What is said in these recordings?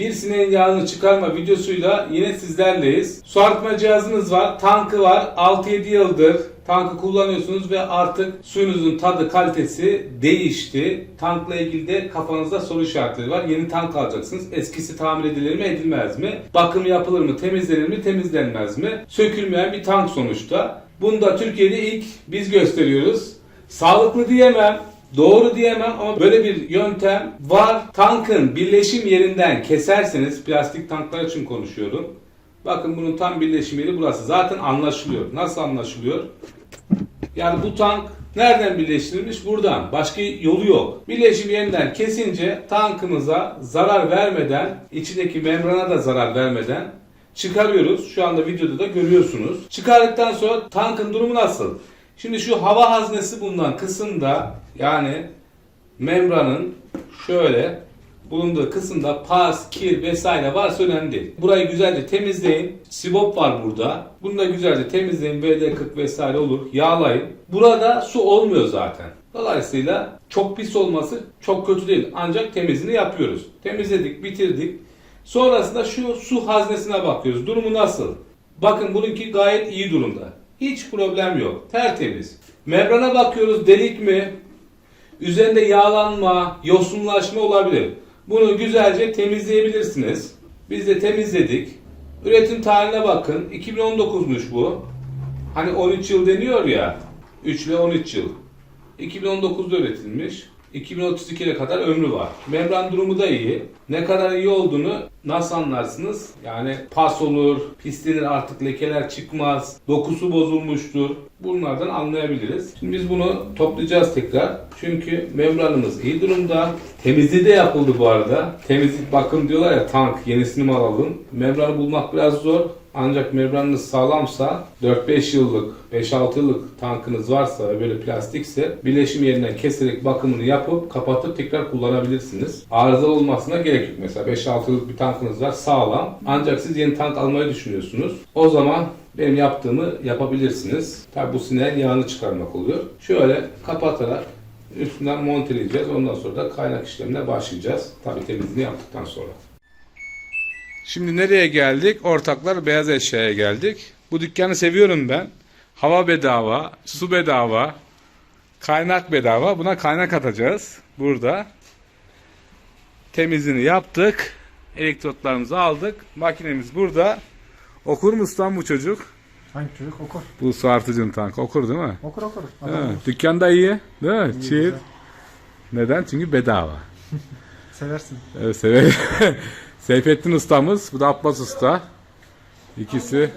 bir sineğin yağını çıkarma videosuyla yine sizlerleyiz. Su arıtma cihazınız var, tankı var. 6-7 yıldır tankı kullanıyorsunuz ve artık suyunuzun tadı kalitesi değişti. Tankla ilgili de kafanızda soru işaretleri var. Yeni tank alacaksınız. Eskisi tamir edilir mi edilmez mi? Bakım yapılır mı? Temizlenir mi? Temizlenmez mi? Sökülmeyen bir tank sonuçta. Bunu da Türkiye'de ilk biz gösteriyoruz. Sağlıklı diyemem. Doğru diyemem ama böyle bir yöntem var. Tankın birleşim yerinden keserseniz plastik tanklar için konuşuyorum. Bakın bunun tam birleşim yeri burası. Zaten anlaşılıyor. Nasıl anlaşılıyor? Yani bu tank nereden birleştirilmiş? Buradan. Başka yolu yok. Birleşim yerinden kesince tankımıza zarar vermeden, içindeki membrana da zarar vermeden çıkarıyoruz. Şu anda videoda da görüyorsunuz. Çıkardıktan sonra tankın durumu nasıl? Şimdi şu hava haznesi bulunan kısımda yani membranın şöyle bulunduğu kısımda pas, kir vesaire varsa önemli değil. Burayı güzelce temizleyin. Sibop var burada. Bunu da güzelce temizleyin. VD40 vesaire olur. Yağlayın. Burada su olmuyor zaten. Dolayısıyla çok pis olması çok kötü değil. Ancak temizliğini yapıyoruz. Temizledik, bitirdik. Sonrasında şu su haznesine bakıyoruz. Durumu nasıl? Bakın bununki gayet iyi durumda. Hiç problem yok. Tertemiz. Membrana bakıyoruz. Delik mi? Üzerinde yağlanma, yosunlaşma olabilir. Bunu güzelce temizleyebilirsiniz. Biz de temizledik. Üretim tarihine bakın. 2019'muş bu. Hani 13 yıl deniyor ya. 3 ile 13 yıl. 2019'da üretilmiş. 2032'ye kadar ömrü var. Membran durumu da iyi. Ne kadar iyi olduğunu nasıl anlarsınız? Yani pas olur, pislenir artık lekeler çıkmaz, dokusu bozulmuştur. Bunlardan anlayabiliriz. Şimdi biz bunu toplayacağız tekrar. Çünkü membranımız iyi durumda. Temizliği de yapıldı bu arada. Temizlik bakım diyorlar ya tank yenisini mi alalım? Membranı bulmak biraz zor. Ancak membranınız sağlamsa 4-5 yıllık, 5-6 yıllık tankınız varsa ve böyle plastikse birleşim yerinden keserek bakımını yapıp kapatıp tekrar kullanabilirsiniz. Arıza olmasına gerek yok. Mesela 5-6 yıllık bir tankınız var sağlam. Ancak siz yeni tank almayı düşünüyorsunuz. O zaman benim yaptığımı yapabilirsiniz. Tabi bu sineğin yağını çıkarmak oluyor. Şöyle kapatarak üstünden monteleyeceğiz. Ondan sonra da kaynak işlemine başlayacağız. Tabi temizliğini yaptıktan sonra. Şimdi nereye geldik? Ortaklar beyaz eşyaya geldik. Bu dükkanı seviyorum ben. Hava bedava, su bedava, kaynak bedava. Buna kaynak atacağız burada. Temizliğini yaptık. Elektrotlarımızı aldık. Makinemiz burada. Okur mu ustam bu çocuk? Hangi çocuk okur? Bu su artıcının tankı. Okur değil mi? Okur okur. Adam mi? Dükkan da iyi. Değil mi? iyi, Çift. güzel. Neden? Çünkü bedava. Seversin. Evet, severim. Seyfettin ustamız, bu da Abbas usta. İkisi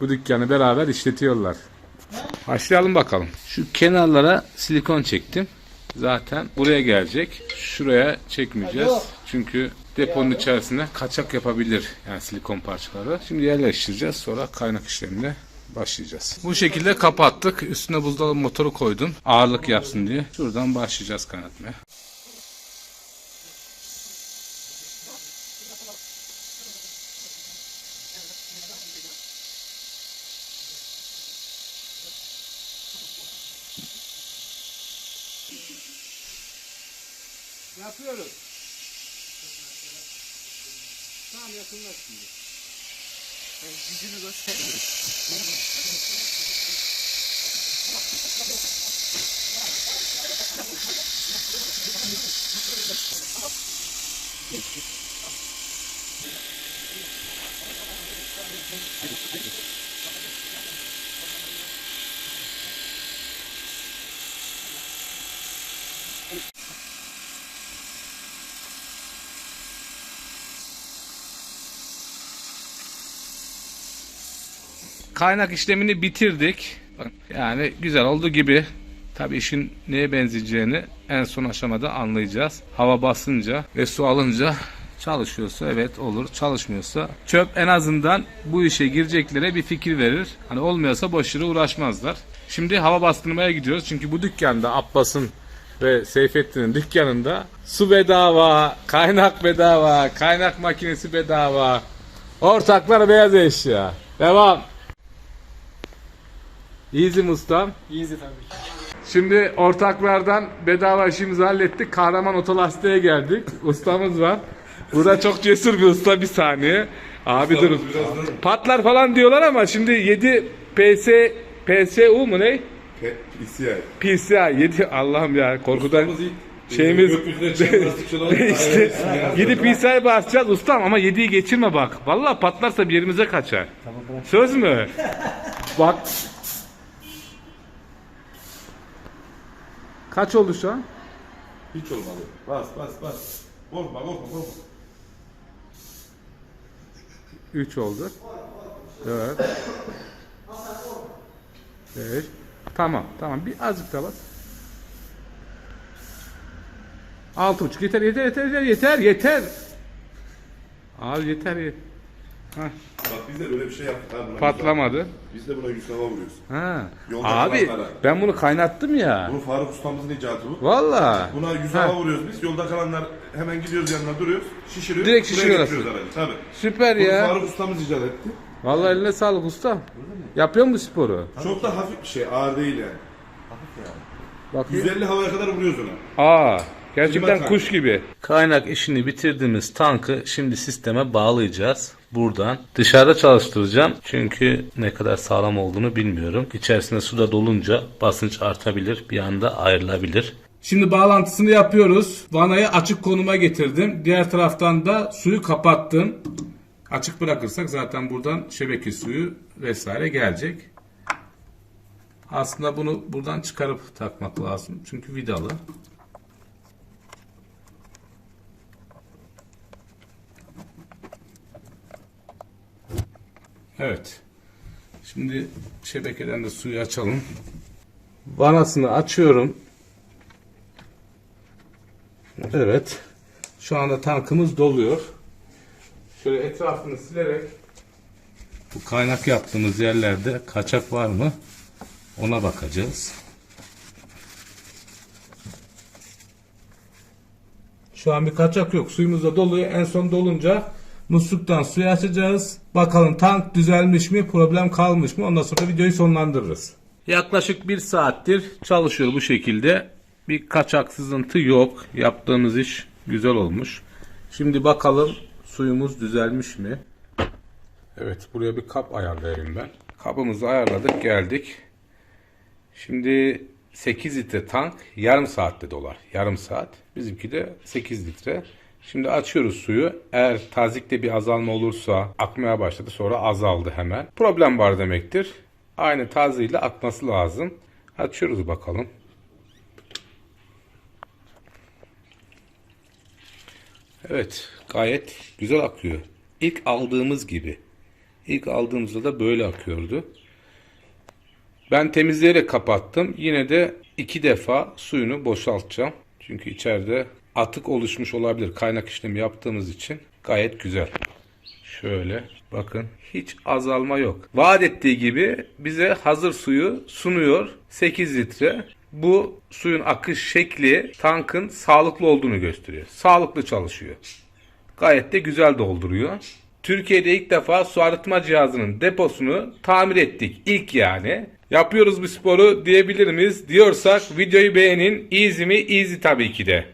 bu dükkanı beraber işletiyorlar. Başlayalım bakalım. Şu kenarlara silikon çektim. Zaten buraya gelecek. Şuraya çekmeyeceğiz. Çünkü deponun içerisinde kaçak yapabilir yani silikon parçaları. Şimdi yerleştireceğiz. Sonra kaynak işlemine başlayacağız. Bu şekilde kapattık. Üstüne buzdolabı motoru koydum. Ağırlık yapsın diye. Şuradan başlayacağız kaynatmaya. Yapıyoruz. Tamam yakınlaş şimdi. Gücünü göster. Kaynak işlemini bitirdik. Yani güzel oldu gibi. Tabii işin neye benzeyeceğini en son aşamada anlayacağız. Hava basınca ve su alınca çalışıyorsa evet olur. Çalışmıyorsa çöp en azından bu işe gireceklere bir fikir verir. Hani olmuyorsa boş yere uğraşmazlar. Şimdi hava bastırmaya gidiyoruz. Çünkü bu dükkanda Abbas'ın ve Seyfettin'in dükkanında su bedava, kaynak bedava, kaynak makinesi bedava. Ortaklar beyaz eşya. Devam. Easy ustam. Easy tabii ki. Şimdi ortaklardan bedava işimizi hallettik. Kahraman Otolastiğe geldik. Ustamız var. Bu da çok cesur bir usta bir saniye. Abi dur. Patlar falan diyorlar ama şimdi 7 PS PSU mu ne? İsyan. PCI 7 Allah'ım ya korkudan şeyimiz işte gidip PCI basacağız ustam ama 7'yi geçirme bak. Vallahi patlarsa bir yerimize kaçar. Söz mü? Bak. Kaç oldu şu an? Hiç olmadı. Bas bas bas. Korkma korkma korkma. 3 oldu. 4 5 Tamam tamam bir azıcık daha bas. Altı buçuk yeter yeter yeter yeter yeter yeter. Abi yeter ye. Hah, Bak biz de böyle bir şey yaptık. Ha, buna patlamadı. Yüz, biz de buna yüz hava vuruyoruz. Ha. Yolda Abi kalanlara. ben bunu kaynattım ya. Bu Faruk ustamızın icatı bu. Valla. Buna yüz Ha. vuruyoruz biz. Yolda kalanlar hemen gidiyoruz yanına duruyoruz. Şişiriyor. Direkt buraya şişiriyor getiriyoruz aracı. Tabii. Süper Bunu ya. Faruk ustamız icat etti. Vallahi eline sağlık usta. Yapıyor mu bu sporu? Çok da hafif bir şey. Ağır değil yani. Bak 150 havaya kadar vuruyoruz ona. Aa, gerçekten kuş gibi. Kaynak işini bitirdiğimiz tankı şimdi sisteme bağlayacağız. Buradan dışarıda çalıştıracağım. Çünkü ne kadar sağlam olduğunu bilmiyorum. İçerisine su da dolunca basınç artabilir. Bir anda ayrılabilir. Şimdi bağlantısını yapıyoruz. Vanayı açık konuma getirdim. Diğer taraftan da suyu kapattım. Açık bırakırsak zaten buradan şebeke suyu vesaire gelecek. Aslında bunu buradan çıkarıp takmak lazım. Çünkü vidalı. Evet. Şimdi şebekeden de suyu açalım. Vanasını açıyorum. Evet. Şu anda tankımız doluyor. Şöyle etrafını silerek bu kaynak yaptığımız yerlerde kaçak var mı? Ona bakacağız. Şu an bir kaçak yok. Suyumuz da doluyor. En son dolunca musluktan suyu açacağız. Bakalım tank düzelmiş mi? Problem kalmış mı? Ondan sonra videoyu sonlandırırız. Yaklaşık bir saattir çalışıyor bu şekilde. Bir kaçak sızıntı yok. Yaptığımız iş güzel olmuş. Şimdi bakalım suyumuz düzelmiş mi? Evet buraya bir kap ayarlayayım ben. Kabımızı ayarladık geldik. Şimdi 8 litre tank yarım saatte dolar. Yarım saat. Bizimki de 8 litre. Şimdi açıyoruz suyu. Eğer tazikte bir azalma olursa akmaya başladı sonra azaldı hemen. Problem var demektir. Aynı taziyle akması lazım. Açıyoruz bakalım. Evet gayet güzel akıyor. İlk aldığımız gibi. İlk aldığımızda da böyle akıyordu. Ben temizleyerek kapattım. Yine de iki defa suyunu boşaltacağım. Çünkü içeride atık oluşmuş olabilir. Kaynak işlemi yaptığımız için gayet güzel. Şöyle bakın hiç azalma yok. Vaat ettiği gibi bize hazır suyu sunuyor 8 litre. Bu suyun akış şekli tankın sağlıklı olduğunu gösteriyor. Sağlıklı çalışıyor. Gayet de güzel dolduruyor. Türkiye'de ilk defa su arıtma cihazının deposunu tamir ettik. İlk yani. Yapıyoruz bu sporu diyebilir miyiz? Diyorsak videoyu beğenin. Easy mi? Easy tabii ki de.